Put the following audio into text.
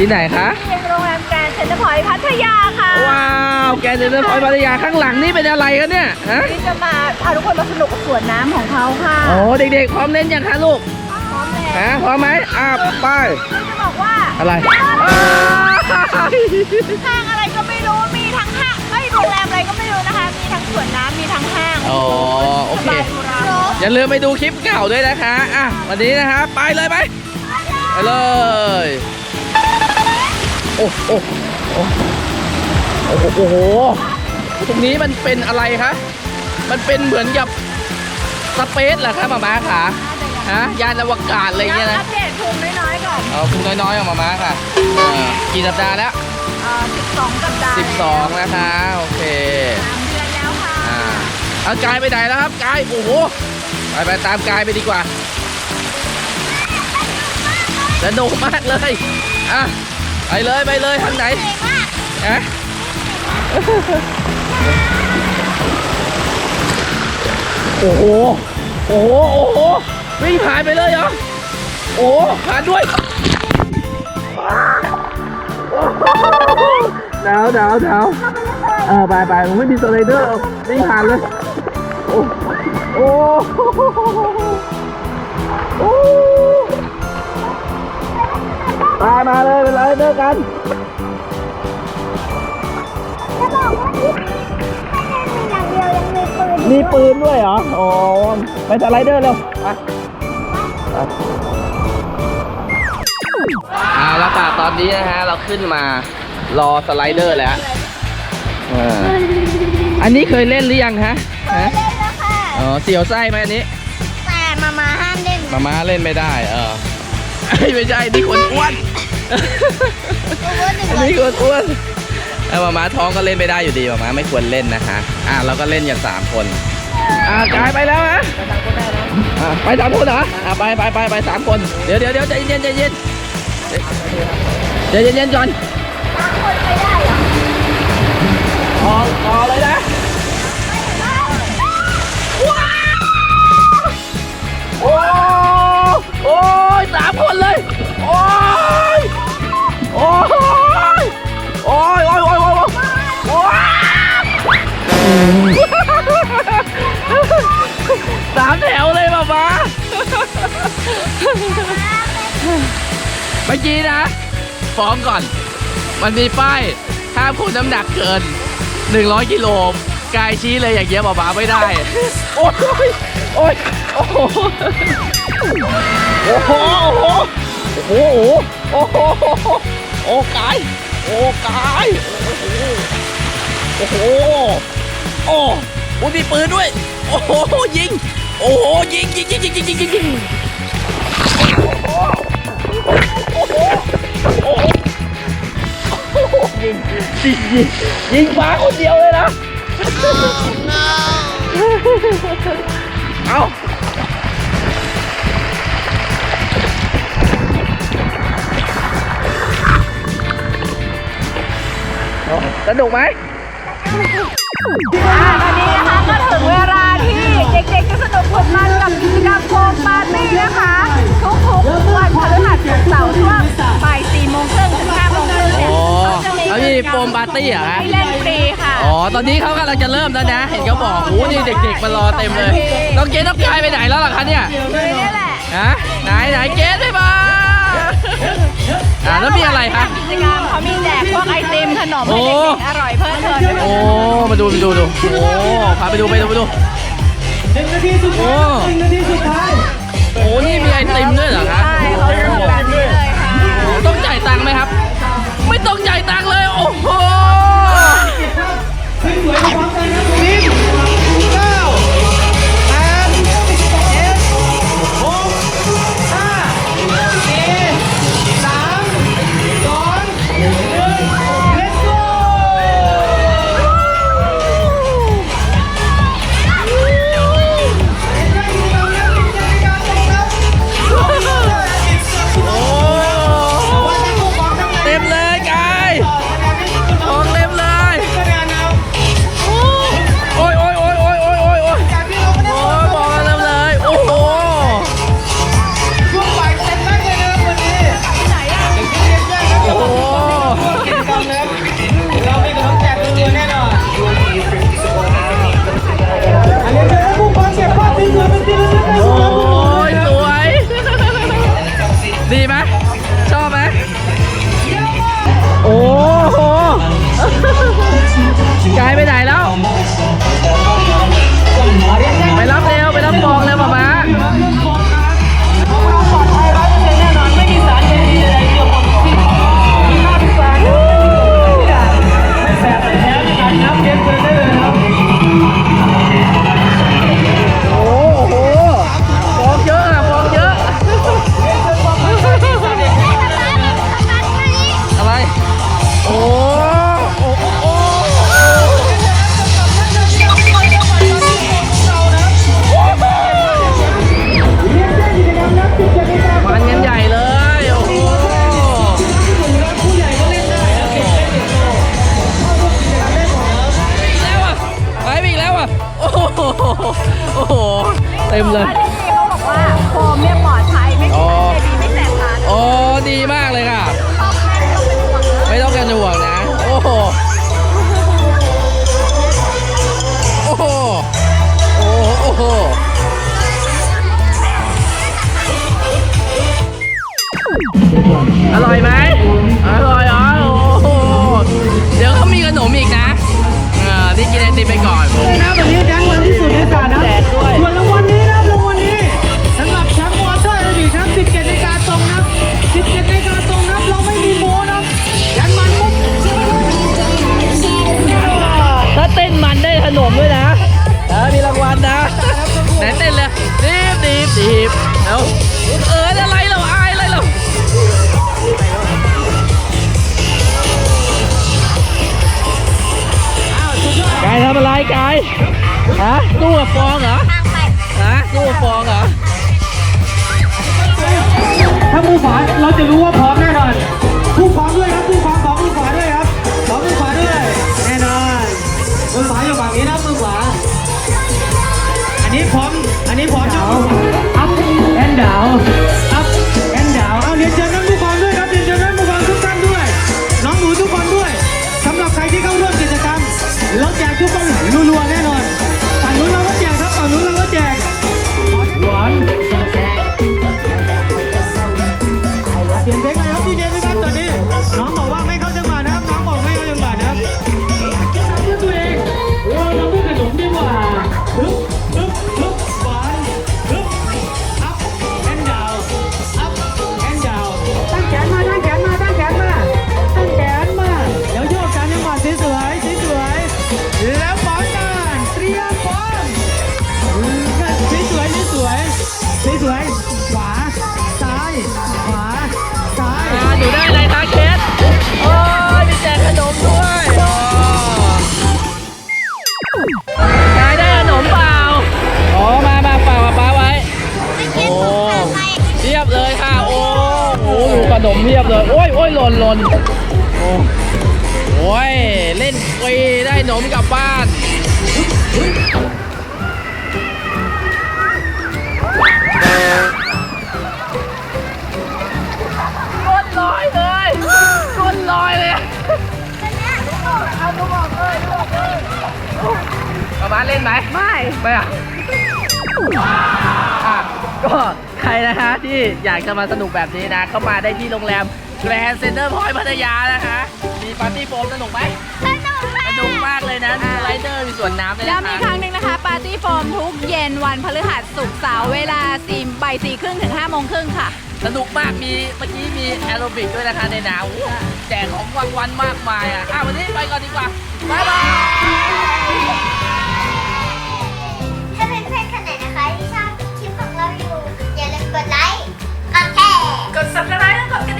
ที่ไหนคะที่โรงแรมแกรนด์เซ็นเตอร์พอยต์พัทยาค่ะว้าวแกเซ็นเตอร์พอยต์พัทยาข้างหลังนี่เป็นอะไรกันเนี่ยฮะที่จะมาพาทุกคนมาสนุกกับสวนน้ำของเขาค่ะโอ้เด็กๆพร้อมเล่นยังคะลูกพร้อมแล้วฮะพร้อมไหมอะไปคือจะบอกว่าอะไรอ้าวห้างอะไรก็ไม่รู้มีทั้งห้างเอ้ยโรงแรมอะไรก็ไม่รู้นะคะ มีทั้งสวนน้ำมีทั้งห้างอ๋อโอเคสบายของเราอย่าลืมไปดูคลิปเก่าด้วยนะคะอะวันนี้นะคะไปเลยไหมไปเลย โอ้โอ้โอ้โอ้โหโอ้โหตรงนี้มันเป็นอะไรคะมันเป็นเหมือนกับสเปซเหรอคะหมาม้าขาฮะยานอวกาศอะไรอย่างเงี้ยดี๋วนะอัปเดตภูมิน้อยๆก่อนเอาคุณน้อยๆออกมามาค่ะเออกี่สัปดาห์แล้วเอ่อ12สัปดาห์12นะคะโอเคสามเดือนแล้วค่ะอ่าเอากายไปไหนแล้วครับกายโอ้โหไปไปตามกายไปดีกว่าสนุกมากเลยอะ ไปเลยไปเลยทางไหนฮะโอ้โห โอ้โห โอ้โห วิ่งผ่านไปเลยเหรอ โอ้โหผ่านด้วยหนาวหนาวหนาวเออไปไปผมไม่มีสไลเดอร์วิ่งผ่านเลย โอ้โอ้โอ้ ตายมาเลยเป็นไรเดอร์กันจะบอกว่าที่ไม่ได้มีอย่างเดียวยังมีปืนมีปืนด้วยเหรอโอ้ไปสไลเดอร์เร็วไปไปเอาละค่ะตอนนี้นะฮะเราขึ้นมารอสไลเดอร์แล้วอ่าอันนี้เคยเล่นหรือยังฮะฮะเล่นแล้วค่ะ อ๋อเสียวไส้ไหมอันนี้ แต่มามาห้ามเล่นมาม่าเล่นไม่ได้ เออ เอ้ยไม่ใช่นี่คนอ้วนตัวหนึ่งอันเลยนี้คนอ้วนเออมาม่าท้องก็เล่นไม่ได้อยู่ดีมาม่าไม่ควรเล่นนะคะ อะเราก็เล่นกันสามคนอ่ากายไปแล้วนะอะไปสามคนเหรออะไปไปไปไปสามคนเดี๋ยวเดี๋ยวเดี๋ยวใจเย็นใจเย็นใจเย็นใจเย็นก่อนสามคนไปได้เหรอออกออกเลยนะโอ้ โอ้ยสามคนเลย โอ้ย โอ้ย โอ้ย โอ้ย โอ้ย โอ้ยโอ้ยสามแถวเลยป้าป้าเมื่อกี้นะ ฟ้องก่อน มันมีป้ายห้ามคุณน้ำหนักเกิน 100 กิโลกายชี้เลยอย่างเงี้ยป้าป้าไม่ได้ โอ้ย โอ้ย โอ้โห โอ้โห โอ้โห โอ้โห โอ้กาย โอ้กาย โอ้โห โอ้โอ้มีปืนด้วย โอ้โห ยิง โอ้โห ยิงยิงยิงยิงยิงยิงยิงยิโอ้โห โอ้โหยิงยิงยิงยิงฟ้าคนเดียวเลยนะ สนุกไหมอ่าตอนนี้นะคะก็ถึงเวลาที่เด็กๆจะสนุกสุดมันกับกิจกรรมโคมปาร์ตี้นะคะ ทุกๆวันพฤหัสศุกร์เสาร์ช่วงบ่ายสี่โมงครึ่งถึงห้าโมงครึ่งเนี่ยอ๋อเขาจะมีแล้วมีโฟมปาร์ตี้เหรอฮะ ให้เล่นฟรีค่ะ อ๋อ ตอนนี้เขากำลังจะเริ่มแล้วนะ เห็นเขาบอกโอ้โหนี่เด็กๆมารอเต็มเลย น้องเกดน้องกายไปไหนแล้วล่ะคะเนี่ยอยู่ในนี่แหละ ฮะ ไหนไหนเกดได้ปะ อ่าแล้วมีอะไรคะกิจกรรมเขามีแจกพวกไอติมขนมให้โอ้เด็กๆอร่อยเพิ่มเติมด้วยโอ้มาดูมาดูดูโอ้พาไปดูไปดูไปดูหนึ่งนาทีสุดท้ายหนึ่งนาทีสุดท้ายโอ้นี่มีไอติมด้วยเหรอคะใช่เขาสนุกแบบนี้เลยค่ะโอ้ต้องจ่ายตังค์ไหมครับ ไม่ต้องจ่ายตังค์เลยโอ้โห บอกว่าโฟมเนี่ยปลอดภัยไม่มีสารเคมีไม่แสบตานโอ้ดีมากเลยค่ะไม่ต้องกันห่วงนะโอ้โห โอ้โหโอ้โหอร่อยไหมอร่อยเหรอโอ้โห เดี๋ยวเขามีขนมอีกนะ เออนี่กินไอติมไปก่อน นะแบบนี้ดังวันที่ นมันได้ขนมด้วยนะเออมีรางวัลนะไหนเต้นเลยดีบดีบดีบเอาเอออะไรเราอายอะไรเรากายทำอะไรกายฮะสู้กับฟองเหรอฮะสู้กับฟองเหรอถ้ามือขวาเราจะรู้ว่าพร้อมแน่นอนผู้ขวาด้วยครับผู้ขวาขอมื อันนี้พร้อมจะอัพแขนมเทียบเลย โอ้ยโอ้ยหล่นหล่นโอ้โอ้ย เล่นฟรีได้ขนมกลับบ้านก้นลอยเลยก้นลอยเลยเอาลูกออกเลยลูกออกเลยเอามาเล่นไหมไม่ ไม่อะอะก็ ใครนะฮะที่อยากจะมาสนุกแบบนี้นะก็มาได้ที่โรงแรมแกรนด์เซ็นเตอร์พอยต์พัทยานะคะ มีปาร์ตี้โฟมสนุกไหมสนุกมากเลยนะมีสไลเดอร์มีสวนน้ำเลยย้ำนะอีกคคะรั้งหนึ่งนะคะ ปาร์ตี้โฟมทุกเย็นวันพฤหัสศุกร์เสาร์เวลา4บ่ายสี่ครึ่งถึง5โมงครึ่งค่ะ สนุกมากมีเมื่อกี้มีแอโรบิกด้วยนะคะในน้ำแจกของรางวัลมากมายอะอะวันนี้ไปก่อนดีกว่าบ๊ายบาย subscribe กดกระดิ่ง